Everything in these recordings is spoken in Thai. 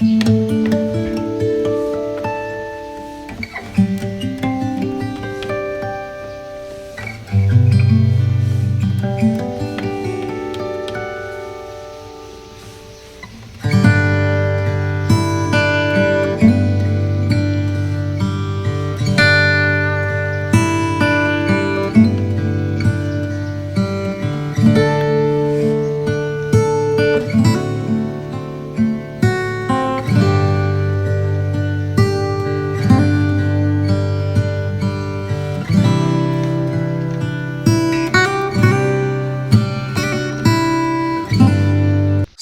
ส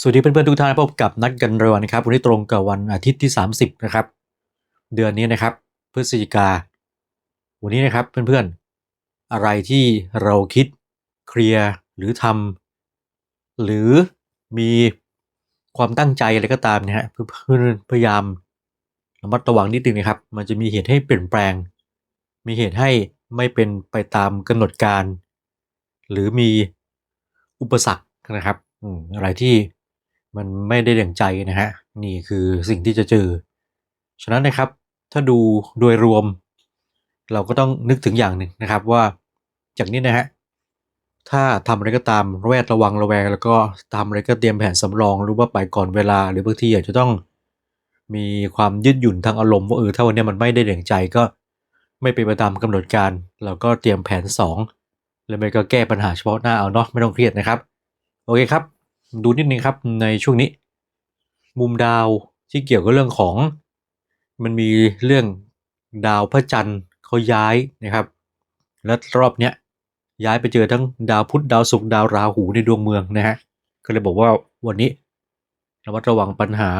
วัสดีเพื่อนๆทุกท่านพบกับนัดกันเร็วนะครับ วันนี้ตรงกับวันอาทิตย์ที่ 30 นะครับ เดือนนี้นะครับ พฤศจิกา วันนี้นะครับเพื่อนๆ อะไรที่เราคิดเคลียร์หรือทำหรือมีความตั้งใจอะไรก็ตามนะฮะเพื่อนพยายามระมัดระวังนิดนึงนะครับ มันจะมีเหตุให้เปลี่ยนแปลง มีเหตุให้ไม่เป็นไปตามกำหนดการ หรือมีอุปสรรคนะครับอืมอะไรที่ มันไม่ได้ดั่งใจนะฮะนี่คือสิ่งที่จะเจอ ฉะนั้นนะครับถ้าดูโดยรวม เราก็ต้องนึกถึงอย่างหนึ่งนะครับว่าจากนี้นะฮะถ้าทำอะไรก็ตามระแวดระวังระแวง แล้วก็ทำอะไรก็เตรียมแผนสำรองรือว่าไปก่อนเวลา หรือบางทีอาจจะต้องมีความยืดหยุ่นทางอารมณ์ว่าเออถ้าวันนี้มันไม่ได้ดั่งใจก็ไม่เป็นไปตามกำหนดการ เราก็เตรียมแผนสองแล้วไม่ก็แก้ปัญหาเฉพาะหน้าเอาเนาะไม่ต้องเครียดนะครับ โอเคครับ ดูนิดนึงครับในช่วงนี้ มุมดาวที่เกี่ยวกับเรื่องของ มันมีเรื่องดาวพระจันทร์เขาย้ายนะครับ และรอบเนี้ยย้ายไปเจอทั้งดาวพุธดาวศุกร์ดาวราหูในดวงเมืองนะฮะก็เลยบอกว่าวันนี้ระมัดระวังปัญหา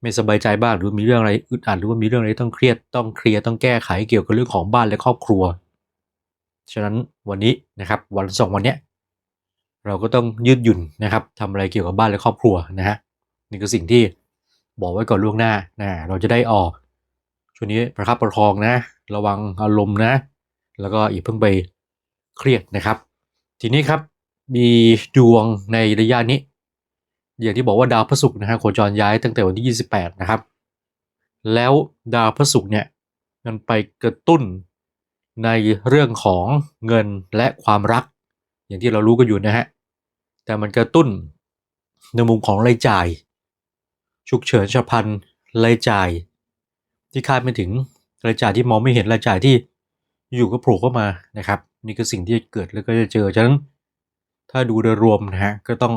ไม่สบายใจบ้างหรือมีเรื่องอะไรอึดอัดหรือว่ามีเรื่องอะไรต้องเครียดต้องเคลียร์ต้องแก้ไขเกี่ยวกับเรื่องของบ้านและครอบครัว ฉะนั้นวันนี้นะครับวันสองวันเนี้ย เราก็ต้องยืดหยุ่นนะครับทำอะไรเกี่ยวกับบ้านและครอบครัวนะฮะนี่คือสิ่งที่บอกไว้ก่อนล่วงหน้านะเราจะได้ออกช่วงนี้ประคับประคองนะ ระวังอารมณ์นะ แล้วก็อย่าเพิ่งไปเครียดนะครับ ทีนี้ครับมีดวงในระยะนี้ อย่างที่บอกว่าดาวพระศุกร์นะฮะโคจรย้ายตั้งแต่วันที่ 28 นะครับ แล้วดาวพระศุกร์เนี่ยมันไปกระตุ้นในเรื่องของเงินและความรัก อย่างที่เรารู้กันอยู่นะฮะ แต่มันกระตุ้นในมุมของรายจ่าย ฉุกเฉินฉับพลันรายจ่าย ที่คาดไม่ถึงรายจ่ายที่มองไม่เห็นรายจ่ายที่อยู่ก็โผล่เข้ามานะครับ นี่คือสิ่งที่เกิดแล้วก็จะเจอฉะนั้นถ้าดูโดยรวมนะฮะก็ต้อง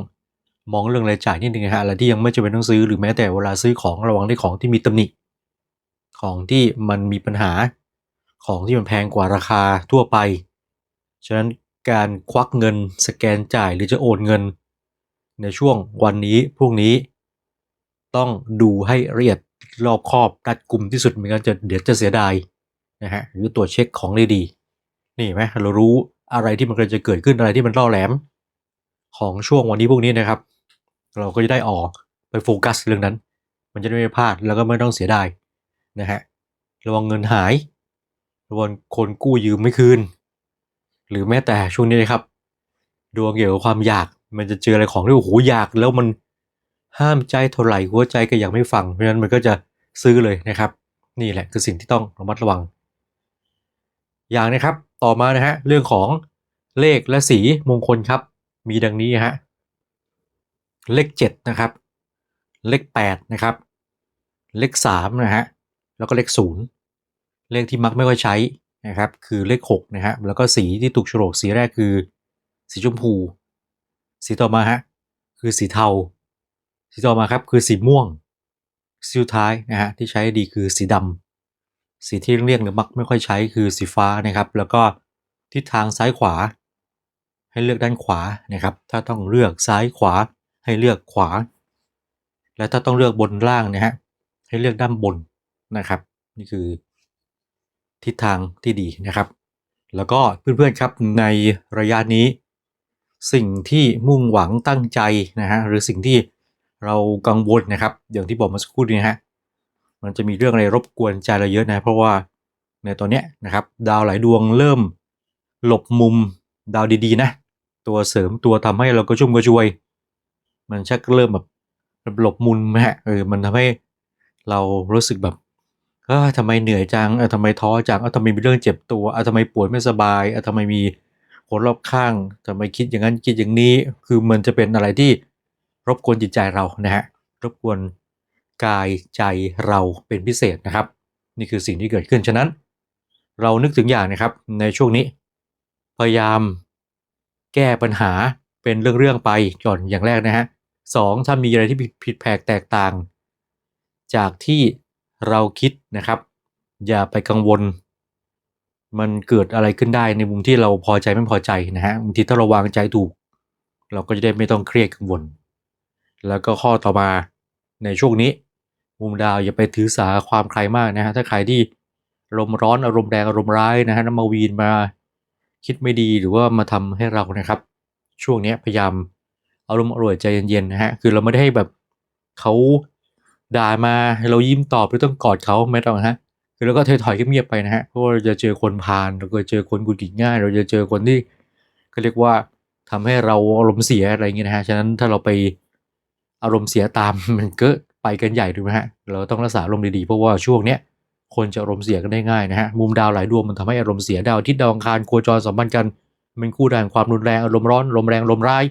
มองเรื่องรายจ่ายนิดนึงฮะอะไรที่ยังไม่จำเป็นต้องซื้อหรือแม้แต่เวลาซื้อของระวังในของที่มีตำหนิ ของที่มันมีปัญหา ของที่มันแพงกว่าราคาทั่วไป ฉะนั้น การควักเงิน สแกนจ่ายหรือจะโอนเงิน ในช่วงวันนี้พรุ่งนี้ ต้องดูให้ละเอียดรอบคอบรัดกลุ่มที่สุดไม่งั้นจะเดี๋ยวจะเสียดายนะฮะหรือตรวเช็คของได้ดีนี่ไหมเรารู้อะไรที่มันกำลังจะเกิดขึ้นอะไรที่มันล่อแหลม ของช่วงวันนี้พวกนี้นะครับ เราก็จะได้ออกไปโฟกัสเรื่องนั้น มันจะไม่พลาดแล้วก็ไม่ต้องเสียดายนะฮะระวังเงินหายระวังคนกู้ยืมไม่คืน หรือแม้แต่ช่วงนี้นะครับ ดวงเกี่ยวกับความอยาก มันจะเจออะไรของที่โอ้โหอยาก แล้วมันห้ามใจเท่าไหร่หัวใจก็ยังไม่ฟัง เพราะฉะนั้นมันก็จะซื้อเลยนะครับ นี่แหละคือสิ่งที่ต้องระมัดระวัง อย่างนะครับต่อมานะฮะเรื่องของเลขและสีมงคลครับ มีดังนี้ฮะเลขเจ็ดนะครับ เลขแปดนะครับ เลขสามนะฮะแล้วก็เลขศูนย์เลขที่มักไม่ค่อยใช้ นะครับคือเลขหกนะฮะแล้วก็สีที่ถูกโฉลกสีแรกคือ สีชมพู สีต่อมาฮะคือสีเทา สีต่อมาครับคือสีม่วงสีสุดท้ายนะฮะที่ใช้ดีคือสีดำสีที่เรียกหรือมักไม่ค่อยใช้คือสีฟ้านะครับ แล้วก็ทิศทางซ้ายขวา ให้เลือกด้านขวานะครับ ถ้าต้องเลือกซ้ายขวาให้เลือกขวา และถ้าต้องเลือกบนล่างนะฮะให้เลือกด้านบนนะครับ นี่คือ ทิศทางที่ดีนะครับ แล้วก็เพื่อนๆครับในระยะนี้ สิ่งที่มุ่งหวังตั้งใจนะฮะหรือสิ่งที่เรากังวลนะครับ อย่างที่บอกมาสักครู่นี้ฮะมันจะมีเรื่องอะไรรบกวนใจเราเยอะนะเพราะว่าในตอนนี้นะครับ ดาวหลายดวงเริ่ม หลบมุมดาวดีๆนะ ตัวเสริมตัวทำให้เราก็ชุ่มกระชวย มันชักเริ่มแบบหลบมุนไหมฮะเออมันทำให้เรารู้สึกแบบ เออทำไมเหนื่อยจังเออทำไมท้อจังเออทำไมมีเรื่องเจ็บตัวเออทำไมปวยไม่สบายเออทำไมมีคนรอบข้างทำไมคิดอย่างนั้นคิดอย่างนี้ คือมันจะเป็นอะไรที่รบกวนจิตใจเรานะฮะรบกวนกายใจเราเป็นพิเศษนะครับ นี่คือสิ่งที่เกิดขึ้นฉะนั้น เรานึกถึงอย่างนะครับในช่วงนี้ พยายามแก้ปัญหาเป็นเรื่องๆไปก่อนอย่างแรกนะฮะสองถ้ามีอะไรที่ผิดแผกแตกต่าง จากที่ เราคิดนะครับ อย่าไปกังวล มันเกิดอะไรขึ้นได้ในมุมที่เราพอใจไม่พอใจนะฮะบางทีถ้าเราวางใจถูก เราก็จะได้ไม่ต้องเครียดกังวล แล้วก็ข้อต่อมาในช่วงนี้ มุมดาวอย่าไปถือสาความใครมากนะฮะถ้าใครที่อารมณ์ร้อนอารมณ์แรงอารมณ์ร้ายนะฮะน้ำมาวีนมาคิดไม่ดีหรือว่ามาทำให้เรานะครับ ช่วงนี้พยายามอารมณ์อร่วยใจเย็นๆนะฮะคือเราไม่ได้ให้แบบเขา ด่ามาเรายิ้มตอบหรือต้องกอดเขาไม่ต้องฮะคือเราก็ถอยๆเงียบๆไปนะฮะเพราะว่าเราจะเจอคนพาลเราก็เจอคนกุดกิดง่าย เราจะเจอคนที่เขาเรียกว่าทำให้เราอารมณ์เสียอะไรเงี้ยนะฮะฉะนั้นถ้าเราไปอารมณ์เสียตามมันก็ไปกันใหญ่ถูกไหมฮะเราต้องรักษาอารมณ์ดีๆเพราะว่าช่วงเนี้ยคนจะอารมณ์เสียกันได้ง่ายนะฮะมุมดาวหลายดวงมันทำให้อารมณ์เสียดาวอาทิตย์ดาวอังคารโคจรสัมพันธ์กันเป็นคู่ด่านความรุนแรงอารมณ์ร้อนอารมณ์แรงอารมณ์ร้าย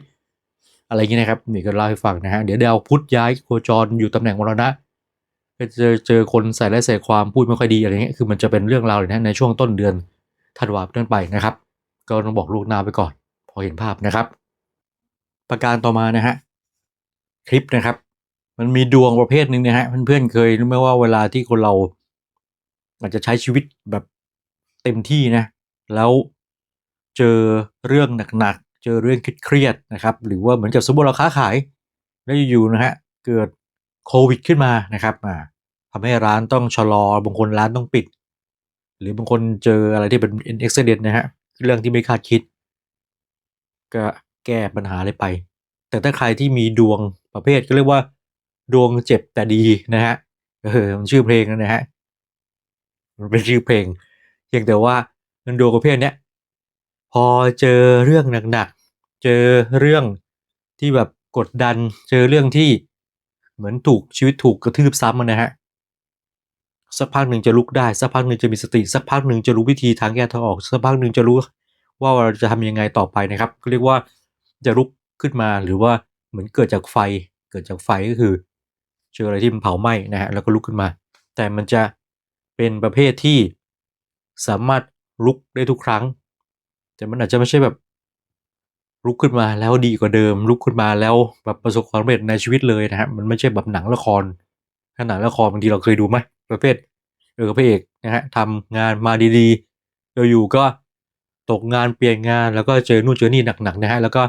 อะไรอย่างนี้นะครับนี่ก็เล่าให้ฟังนะฮะเดี๋ยวดาวพุธย้ายโคจรอยู่ตำแหน่งมรณะก็จะเจอคนใส่และใส่ความพูดไม่ค่อยดีอะไรเงี้ยคือมันจะเป็นเรื่องราวเลยนะในช่วงต้นเดือนธันวาคมต้นไปนะครับ ก็ต้องบอกลูกหน้าไปก่อน พอเห็นภาพนะครับ ประการต่อมานะฮะคลิปนะครับ มันมีดวงประเภทหนึ่งนะฮะเพื่อนๆเคยรู้ไหมว่าเวลาที่คนเราอาจจะใช้ชีวิตแบบเต็มที่นะ แล้วเจอเรื่องหนักๆเจอเรื่องเครียดนะครับ หรือว่าเหมือนกับสมมติเราค้าขาย แล้วอยู่ๆนะฮะเกิดโควิดขึ้นมานะครับอ่าทำให้ร้านต้องชะลอบางคนร้านต้องปิด หรือบางคนเจออะไรที่เป็นอุบิเหตุนะฮะเรื่องที่ไม่คาดคิด ก็แก้ปัญหาเลยไป แต่ถ้าใครที่มีดวงประเภทก็เรียกว่า ดวงเจ็บแต่ดีนะฮะเออมันชื่อเพลงนะฮะมันเป็นชื่อเพลงเพียงแต่ว่าดวงประเภทเนี้ยพอเจอเรื่องหนัก เจอเรื่องที่แบบกดดัน เจอเรื่องที่เหมือนถูกชีวิตถูกกระทืบซ้ำนะฮะสักพักหนึ่งจะลุกได้สักพักหนึ่งจะมีสติสักพักหนึ่งจะรู้วิธีทางแก้ทางออกสักพักหนึ่งจะรู้ว่าเราจะทำยังไงต่อไปนะครับก็เรียกว่าจะลุกขึ้นมาหรือว่าเหมือนเกิดจากไฟ เกิดจากไฟก็คือ เจออะไรที่มันเผาไหม้นะฮะแล้วก็ลุกขึ้นมา แต่มันจะเป็นประเภทที่สามารถลุกได้ทุกครั้ง แต่มันอาจจะไม่ใช่แบบ ลุกขึ้นมาแล้วดีกว่าเดิม ลุกขึ้นมาแล้วแบบประสบความสำเร็จในชีวิตเลยนะฮะมันไม่ใช่แบบหนังละครถ้าหนังละครบางทีเราเคยดูไหมประเภทเออพระเอกนะฮะทำงานมาดีๆเราอยู่ก็ตกงานเปลี่ยนงานแล้วก็เจอนู่นเจอนี่หนักๆนะฮะแล้วก็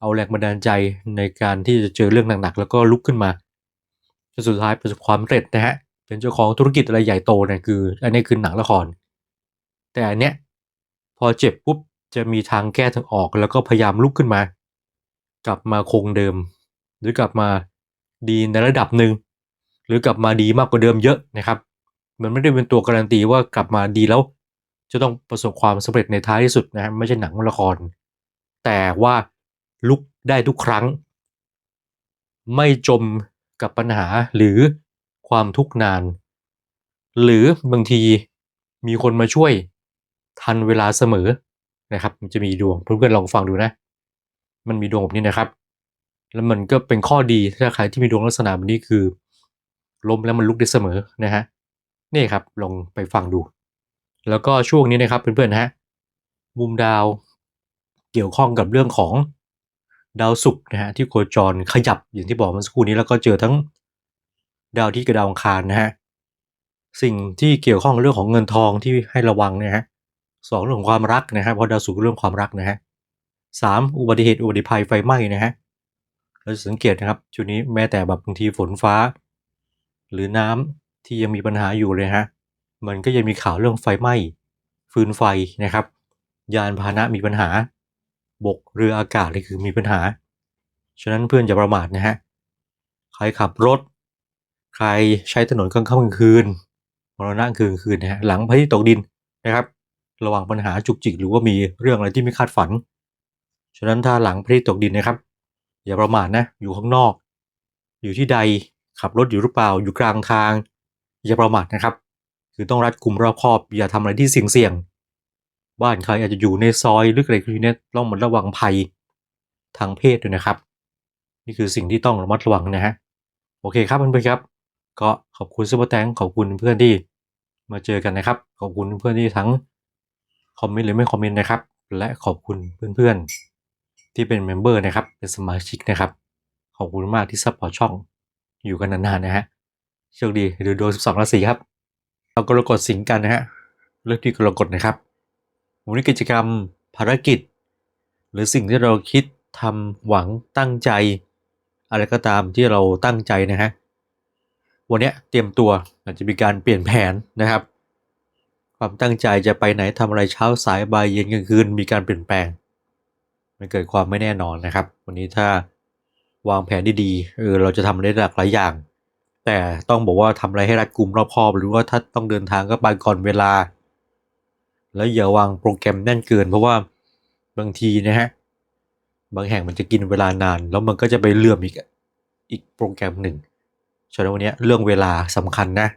เอาแรงบันดาลใจในการที่จะเจอเรื่องหนักๆแล้วก็ลุกขึ้นมาจนสุดท้ายประสบความสำเร็จนะฮะเป็นเจ้าของธุรกิจอะไรใหญ่โตเนี่ยคือ อันนี้คือหนังละคร แต่อันเนี้ยพอเจ็บปุ๊บ จะมีทางแก้ทางออกแล้วก็พยายามลุกขึ้นมา กลับมาคงเดิม หรือกลับมาดีในระดับหนึ่งหรือกลับมาดีมากกว่าเดิมเยอะนะครับ มันไม่ได้เป็นตัวการันตีว่ากลับมาดีแล้วจะต้องประสบความสำเร็จในท้ายที่สุดนะฮะไม่ใช่หนังละคร แต่ว่าลุกได้ทุกครั้ง ไม่จมกับปัญหาหรือความทุกข์นาน หรือบางทีมีคนมาช่วยทันเวลาเสมอ นะครับ มันจะมีดวงเพื่อนๆลองฟังดูนะ มันมีดวงแบบนี้นะครับ แล้วมันก็เป็นข้อดีถ้าใครที่มีดวงลักษณะแบบนี้คือล้มแล้วมันลุกได้เสมอนะฮะนี่ครับลองไปฟังดู แล้วก็ช่วงนี้นะครับเพื่อนๆฮะมุมดาวเกี่ยวข้องกับเรื่องของดาวศุกร์นะฮะที่โคจรขยับอย่างที่บอกเมื่อสักครู่นี้แล้วก็เจอทั้งดาวที่กับดาวอังคารนะฮะสิ่งที่เกี่ยวข้องเรื่องของเงินทองที่ให้ระวังนะฮะ สองเรื่องของความรักนะฮะเพราะดาวศุกร์เรื่องความรักนะฮะสามอุบัติเหตุอุบัติภัยไฟไหม้นะฮะเราจะสังเกตนะครับชุดนี้แม้แต่แบบบางทีฝนฟ้า หรือน้ำที่ยังมีปัญหาอยู่เลยฮะมันก็ยังมีข่าวเรื่องไฟไหม้ฟืนไฟนะครับ ยานพาหนะมีปัญหา บกเรืออากาศนี่คือมีปัญหา ฉะนั้นเพื่อนอย่าประมาทนะฮะใครขับรถ ใครใช้ถนนกลางค่ำกลางคืนมรณะคืนคืนนะฮะหลังพระอาทิตย์ตกดินนะครับ ระวังปัญหาจุกจิกหรือว่ามีเรื่องอะไรที่ไม่คาดฝัน ฉะนั้นถ้าหลังพระอาทิตย์ตกดินนะครับ อย่าประมาทนะ อยู่ข้างนอก อยู่ที่ใดขับรถอยู่หรือเปล่า อยู่กลางทาง อย่าประมาทนะครับ คือต้องรัดกุมรอบคอบ อย่าทำอะไรที่เสี่ยงๆ บ้านใครอาจจะอยู่ในซอยหรืออะไรคือเนี่ยต้องมันระวังภัยทางเพศด้วยนะครับ นี่คือสิ่งที่ต้องระมัดระวังนะฮะ โอเคครับเพื่อนๆครับ ก็ขอบคุณซูเปอร์แตงขอบคุณเพื่อนที่มาเจอกันนะครับ ขอบคุณเพื่อนที่ทั้ง คอมเมนต์หรือไม่คอมเมนต์นะครับ และขอบคุณเพื่อนๆ ที่เป็นเมมเบอร์นะครับ เป็นสมาชิกนะครับ ขอบคุณมากที่ซัพพอร์ตช่องอยู่กันนานๆนะฮะโชคดีดูดวง12ราศีครับ เรากรกฎสิงกันนะฮะเลือกที่กรกฎนะครับวันนี้กิจกรรมภารกิจ หรือสิ่งที่เราคิดทำหวังตั้งใจ อะไรก็ตามที่เราตั้งใจนะฮะวันนี้เตรียมตัวอาจจะมีการเปลี่ยนแผนนะครับ ความตั้งใจจะไปไหนทำอะไรเช้าสายบ่ายเย็นกลางคืนมีการเปลี่ยนแปลง มันเกิดความไม่แน่นอนนะครับ วันนี้ถ้าวางแผนดีๆเออเราจะทำได้หลากหลายอย่าง แต่ต้องบอกว่าทำอะไรให้รัดกุมรอบคอบหรือว่าถ้าต้องเดินทางก็ไปก่อนเวลา แล้วอย่าวางโปรแกรมแน่นเกิน เพราะว่าบางทีนะฮะบางแห่งมันจะกินเวลานาน แล้วมันก็จะไปเลื่อมอีกอีกโปรแกรมหนึ่งฉะนั้นวันนี้เรื่องเวลาสำคัญนะ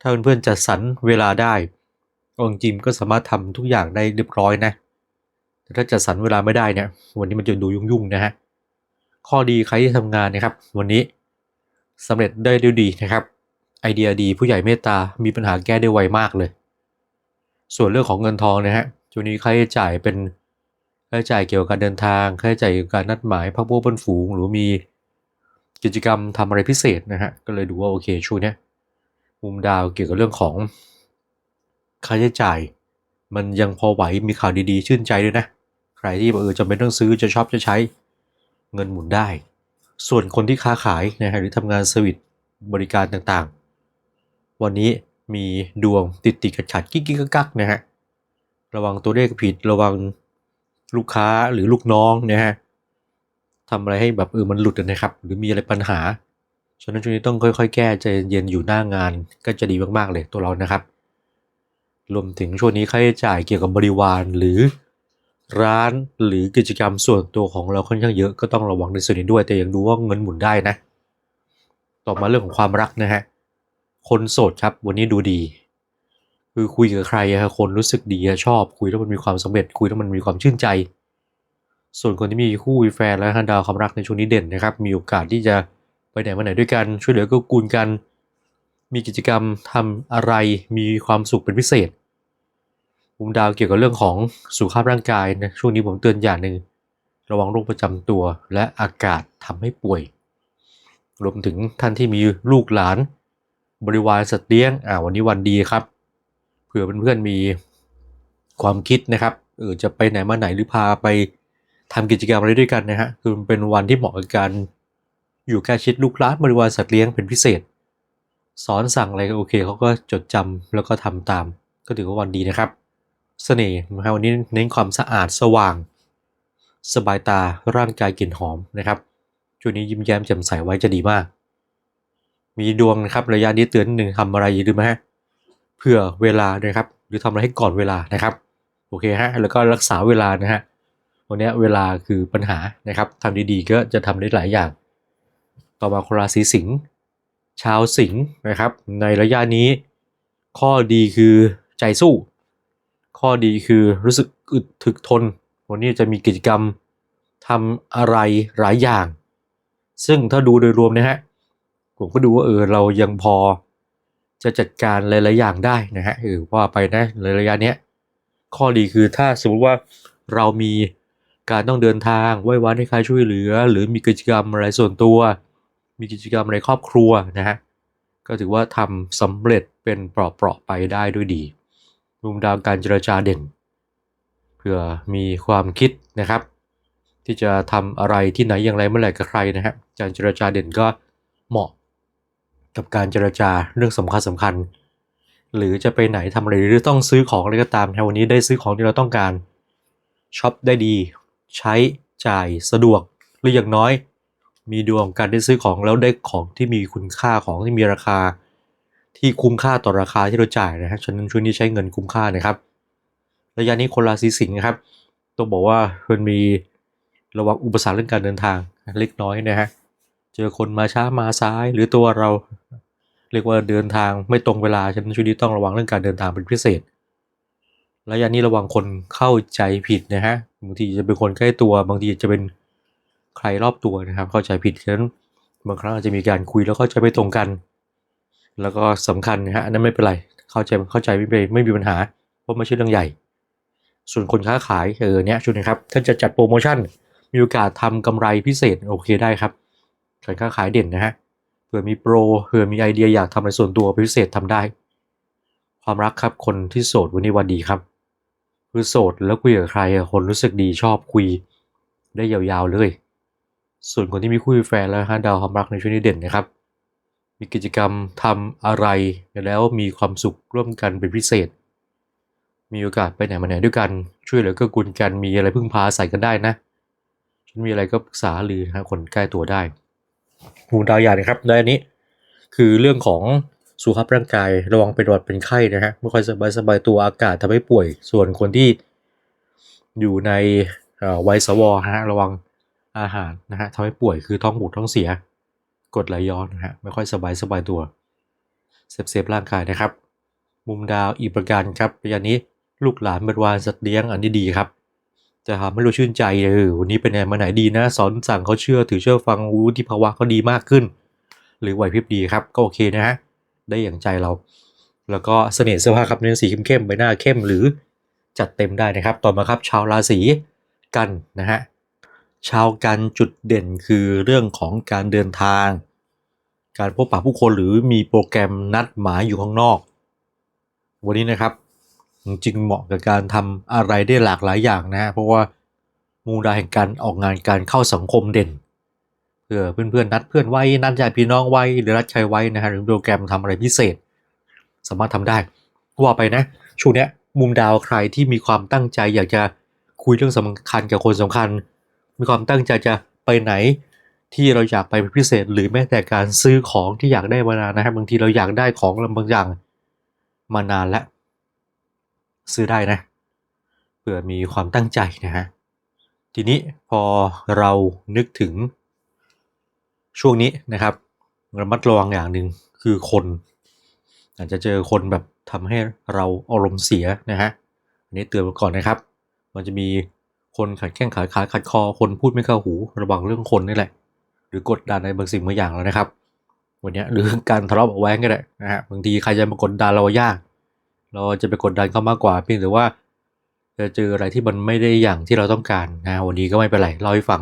ถ้าเพื่อนๆจะสรรเวลาได้ องจิมก็สามารถทำทุกอย่างได้เรียบร้อยนะ แต่ถ้าจะสรรเวลาไม่ได้เนี่ย วันนี้มันจะดูยุ่งๆนะฮะ ข้อดีใครที่ทำงานนะครับ วันนี้สำเร็จได้ด้วยดีนะครับ ไอเดียดีผู้ใหญ่เมตตา มีปัญหาแก้ได้ไวมากเลย ส่วนเรื่องของเงินทองนะฮะช่วงนี้ค่าใช้จ่ายเป็นค่าใช้จ่ายเกี่ยวกับการเดินทางค่าใช้จ่ายเกี่ยวกับการนัดหมายพักพวกเพื่อนฝูง หรือมีกิจกรรมทำอะไรพิเศษนะฮะ ก็เลยดูว่าโอเคช่วงนี้มุมดาวเกี่ยวกับเรื่องของ ค่าใช้จ่าย มันยังพอไหวมีข่าวดีๆ ชื่นใจด้วยนะ ใครที่เออจำเป็นต้องซื้อจะชอบจะใช้เงินหมุนได้ ส่วนคนที่ค้าขายนะฮะหรือทำงานเซอร์วิสบริการต่างๆ วันนี้มีดวงติดติดขัดขัดกิ๊กกิ๊กกักๆนะฮะระวังตัวเลขผิดระวังลูกค้าหรือลูกน้องนะฮะทำอะไรให้แบบเออมันหลุดนะครับ หรือมีอะไรปัญหาฉะนั้นช่วงนี้ต้องค่อยๆ แก้ใจเย็นอยู่หน้างานก็จะดีมากๆเลยตัวเรานะครับ รวมถึงช่วงนี้ค่าใช้จ่ายเกี่ยวกับบริวารหรือร้านหรือกิจกรรมส่วนตัวของเราค่อนข้างเยอะก็ต้องระวังในส่วนนี้ด้วยแต่ยังดูว่าเงินหมุนได้นะ ต่อมาเรื่องของความรักนะฮะคนโสดครับวันนี้ดูดี คือคุยกับใครอะคนรู้สึกดีชอบคุยแล้วมันมีความสำเร็จคุยแล้วมันมีความชื่นใจ ส่วนคนที่มีคู่มีแฟนและดาวความรักในช่วงนี้เด่นนะครับ มีโอกาสที่จะไปไหนมาไหนด้วยกัน ช่วยเหลือกื้อกูลกัน มีกิจกรรมทำอะไรมีความสุขเป็นพิเศษ มุมดาวเกี่ยวกับเรื่องของสุขภาพร่างกายนะช่วงนี้ผมเตือนอย่างหนึ่งระวังโรคประจำตัวและอากาศทำให้ป่วย รวมถึงท่านที่มีลูกหลาน บริวารสัตว์เลี้ยงอ่าวันนี้วันดีครับเผื่อเพื่อนๆมีความคิดนะครับเออจะไปไหนมาไหนหรือพาไปทำกิจกรรมอะไรด้วยกันนะฮะคือเป็นวันที่เหมาะกับการอยู่ใกล้ชิดลูกหลานบริวารสัตว์เลี้ยงเป็นพิเศษ สอนสั่งอะไรก็โอเคเขาก็จดจำแล้วก็ทำตาม ก็ถือว่าวันดีนะครับ เสน่ห์นะครับวันนี้เน้นความสะอาดสว่าง สบายตาร่างกายกลิ่นหอมนะครับช่วงนี้ยิ้มแย้มแจ่มใสไว้จะดีมาก มีดวงนะครับระยะนี้เตือนนิดนึงทำอะไรอย่าลืมฮะเพื่อเวลานะครับ หรือทำอะไรให้ก่อนเวลานะครับโอเคฮะแล้วก็รักษาเวลานะฮะวันนี้เวลาคือปัญหานะครับทำดีๆ ก็จะทำได้หลายอย่าง ต่อมาคนราศีสิงห์ชาวสิงห์นะครับ ในระยะนี้ ข้อดีคือใจสู้ ข้อดีคือรู้สึกอึดถึกทน วันนี้จะมีกิจกรรมทำอะไรหลายอย่าง ซึ่งถ้าดูโดยรวมนะฮะผมก็ดูว่าเออเรายังพอจะจัดการหลายๆอย่างได้นะฮะเออว่าไปนะในระยะเนี้ยข้อดีคือถ้าสมมติว่าเรามีการต้องเดินทางไหว้วันให้ใครช่วยเหลือ หรือมีกิจกรรมอะไรส่วนตัว มีกิจกรรมอะไรครอบครัวนะฮะก็ถือว่าทำสำเร็จเป็นเปราะๆไปได้ด้วยดี มุมดาวการเจรจาเด่น เพื่อมีความคิดนะครับ ที่จะทำอะไรที่ไหนอย่างไรเมื่อไหร่กับใครนะฮะการเจรจาเด่นก็เหมาะกับการเจรจาเรื่องสำคัญสำคัญ หรือจะไปไหนทำอะไรหรือต้องซื้อของอะไรก็ตามในวันนี้ได้ซื้อของที่เราต้องการช็อปได้ดี ใช้จ่ายสะดวกหรืออย่างน้อย มีดวงการได้ซื้อของแล้วได้ของที่มีคุณค่าของที่มีราคา ที่คุ้มค่าต่อราคาที่เราจ่ายนะฮะฉะนั้นช่วงนี้ใช้เงินคุ้มค่านะครับ ระยะนี้คนราศีสิงห์นะครับต้องบอกว่ามันมีระวังอุปสรรคเรื่องการเดินทางเล็กน้อยนะฮะเจอคนมาช้ามาซ้ายหรือตัวเราเรียกว่าเดินทางไม่ตรงเวลาฉะนั้นช่วงนี้ต้องระวังเรื่องการเดินทางเป็นพิเศษและย่างนี้ระวังคนเข้าใจผิดนะฮะบางทีจะเป็นคนใกล้ตัว บางทีจะเป็นใครรอบตัวนะครับ เข้าใจผิดฉะนั้นบางครั้งอาจจะมีการคุยแล้วเข้าใจไม่ตรงกัน แล้วก็สำคัญนะฮะอันนั้นไม่เป็นไร เข้าใจเข้าใจไม่เป็นไม่มีปัญหา เพราะไม่ใช่เรื่องใหญ่ ส่วนคนค้าขายเออเนี้ยช่วงนี้ครับท่านจะจัดโปรโมชั่น มีโอกาสทำกำไรพิเศษโอเคได้ครับการค้าขายเด่นนะฮะเผื่อมีโปรเผื่อมีไอเดียอยากทำอะไรส่วนตัวพิเศษทำได้ ความรักครับคนที่โสดวันนี้วันดีครับ คือโสดแล้วคุยกับใครอะคนรู้สึกดีชอบคุยได้ยาวๆเลย ส่วนคนที่มีคู่แฟนแล้วฮะดาวความรักในช่วงนี้เด่นนะครับ มีกิจกรรมทำอะไรแล้วมีความสุขร่วมกันเป็นพิเศษ มีโอกาสไปไหนมาไหนด้วยกัน ช่วยเหลือเกื้อกูลกันมีอะไรพึ่งพาใส่กันได้นะฉันมีอะไรก็ปรึกษาหรือนะคนใกล้ตัวได้หูดาวใหญ่นะครับและอันนี้ คือเรื่องของสุขภาพร่างกายระวังเป็นหวัดเป็นไข้นะฮะไม่ค่อยสบายสบายตัวอากาศทำให้ป่วย ส่วนคนที่อยู่ในวัยสวฮะระวังอาหารนะฮะทำให้ป่วยคือท้องผูกท้องเสีย กดไหลย้อนนะฮะไม่ค่อยสบายสบายตัวเซฟเซฟร่างกายนะครับ มุมดาวอีกประการครับระยะนี้ลูกหลานบริวารสัตว์เลี้ยงอันนี้ดีครับ จะทำให้เราชื่นใจเออวันนี้เป็นไงมาไหนดีนะ สอนสั่งเขาเชื่อถือเชื่อฟังวุฒิภาวะเขาดีมากขึ้น หรือไหวพริบดีครับ ก็โอเคนะฮะได้อย่างใจเรา แล้วก็เสน่ห์เสื้อผ้าครับเน้นสีเข้มๆใบหน้าเข้มหรือจัดเต็มได้นะครับ ต่อมาครับชาวราศีกันนะฮะ ชาวกันจุดเด่นคือเรื่องของการเดินทาง การพบปะผู้คนหรือมีโปรแกรมนัดหมายอยู่ข้างนอก วันนี้นะครับจริงเหมาะกับการทำอะไรได้หลากหลายอย่างนะฮะเพราะว่ามูลดาแห่งการออกงานการเข้าสังคมเด่นเพื่อเพื่อนๆนัดเพื่อนไว้นัดญาติพี่น้องไว้หรือนัดใครไว้นะฮะหรือโปรแกรมทำอะไรพิเศษ สามารถทำได้ว่าไปนะช่วงนี้มุมดาวใครที่มีความตั้งใจอยากจะคุยเรื่องสำคัญกับคนสำคัญ มีความตั้งใจจะไปไหนที่เราอยากไปเป็นพิเศษ หรือแม้แต่การซื้อของที่อยากได้มานานนะครับบางทีเราอยากได้ของบางอย่างมานานแล้ว ซื้อได้นะเผื่อมีความตั้งใจนะฮะทีนี้พอเรานึกถึงช่วงนี้นะครับระมัดระวังอย่างหนึ่งคือคนอาจจะเจอคนแบบทำให้เราอารมณ์เสียนะฮะอันนี้เตือนไว้ก่อนนะครับ มันจะมี คนขัดแข้งขาขาขัดคอคนพูดไม่เข้าหูระวังเรื่องคนนี่แหละ หรือกดดันในบางสิ่งบางอย่างแล้วนะครับ วันนี้หรือการทะเลาะเบาะแว้งก็ได้นะฮะบางทีใครจะมากดดันเรายาก เราจะไปกดดันเขามากกว่าเพียงแต่ว่าจะเจออะไรที่มันไม่ได้อย่างที่เราต้องการนะวันนี้ก็ไม่เป็นไรเล่าให้ฟัง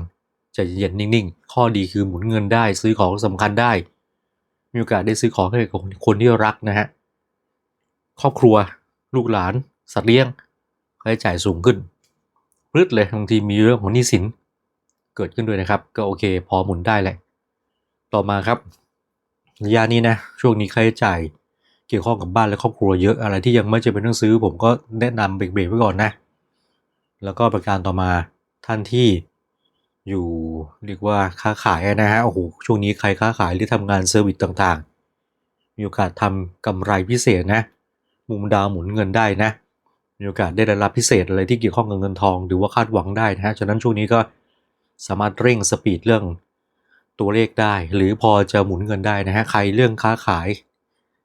ใจเย็นๆนิ่งๆ ข้อดีคือหมุนเงินได้ซื้อของสำคัญได้ มีโอกาสได้ซื้อของให้กับคนที่รักนะฮะครอบครัว ลูกหลาน สัตว์เลี้ยงค่าใช้จ่ายสูงขึ้น พืดเลยบางทีมีเรื่องของหนี้สินเกิดขึ้นด้วยนะครับ ก็โอเค พอหมุนได้แหละ ต่อมาครับระยะนี้นะ ช่วงนี้ค่าใช้จ่ายเกี่ยวข้องกับบ้านและครอบครัวเยอะอะไรที่ยังไม่จำเป็นต้องซื้อ ผมก็แนะนำเบรกๆไว้ก่อนนะ แล้วก็ประการต่อมาท่านที่อยู่เรียกว่าค้าขายนะฮะโอ้โหช่วงนี้ใครค้าขายหรือทำงานเซอร์วิสต่างๆ มีโอกาสทำกำไรพิเศษนะ มุมดาวหมุนเงินได้นะ มีโอกาสได้รับพิเศษอะไรที่เกี่ยวข้องกับเงินทองหรือว่าคาดหวังได้นะฮะฉะนั้นช่วงนี้ก็สามารถเร่งสปีดเรื่องตัวเลขได้ หรือพอจะหมุนเงินได้นะฮะใครเรื่องค้าขาย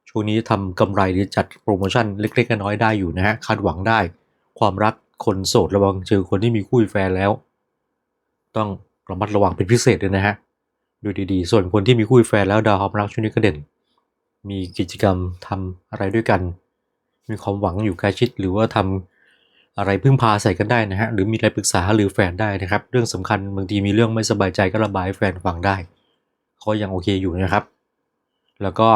ช่วงนี้ทำกำไรหรือจัดโปรโมชั่นเล็กๆน้อยๆได้อยู่นะฮะคาดหวังได้ ความรักคนโสดระวังเจอคนที่มีคู่แฟนแล้ว ต้องระมัดระวังเป็นพิเศษเลยนะฮะดูดีๆ ส่วนคนที่มีคู่แฟนแล้วดาวความรักช่วงนี้ก็เด่น มีกิจกรรมทำอะไรด้วยกัน มีความหวังอยู่ใกล้ชิด หรือว่าทำอะไรพึ่งพาใส่กันได้นะฮะหรือมีอะไรปรึกษาหรือแฟนได้นะครับ เรื่องสำคัญบางทีมีเรื่องไม่สบายใจก็ระบายแฟนฟังได้ก็ยังโอเคอยู่นะครับ แล้วก็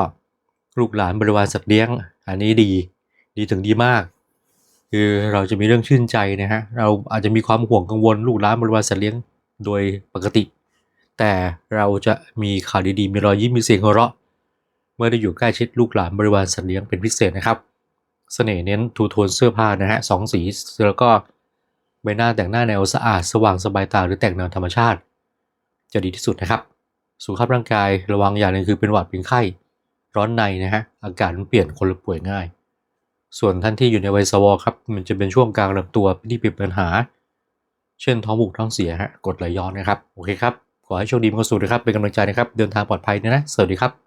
ลูกหลานบริวารสัตว์เลี้ยง อันนี้ดีดีถึงดีมาก คือเราจะมีเรื่องชื่นใจนะฮะเราอาจจะมีความห่วงกังวลลูกหลานบริวารสัตว์เลี้ยงโดยปกติ แต่เราจะมีข่าวดีๆมีรอยยิ้มมีเสียงหัวเราะ เมื่อได้อยู่ใกล้ชิดลูกหลานบริวารสัตว์เลี้ยงเป็นพิเศษนะครับ เสน่ห์เน้นทูโทนเสื้อผ้านะฮะสองสีแล้วก็ใบหน้าแต่งหน้าแนวสะอาดสว่างสบายตาหรือแต่งแนวธรรมชาติ จะดีที่สุดนะครับ สุขภาพร่างกายระวังอย่างหนึ่งคือเป็นหวัดเป็นไข้ ร้อนในนะฮะอากาศมันเปลี่ยนคนป่วยง่าย ส่วนท่านที่อยู่ในวัยสวครับมันจะเป็นช่วงกลางลำตัวที่เป็นปัญหา เช่นท้องบุกท้องเสียฮะกดไหลย้อนนะครับโอเคครับขอให้โชคดีมีความสุขนะครับเป็นกำลังใจนะครับเดินทางปลอดภัยนะนะสวัสดีครับ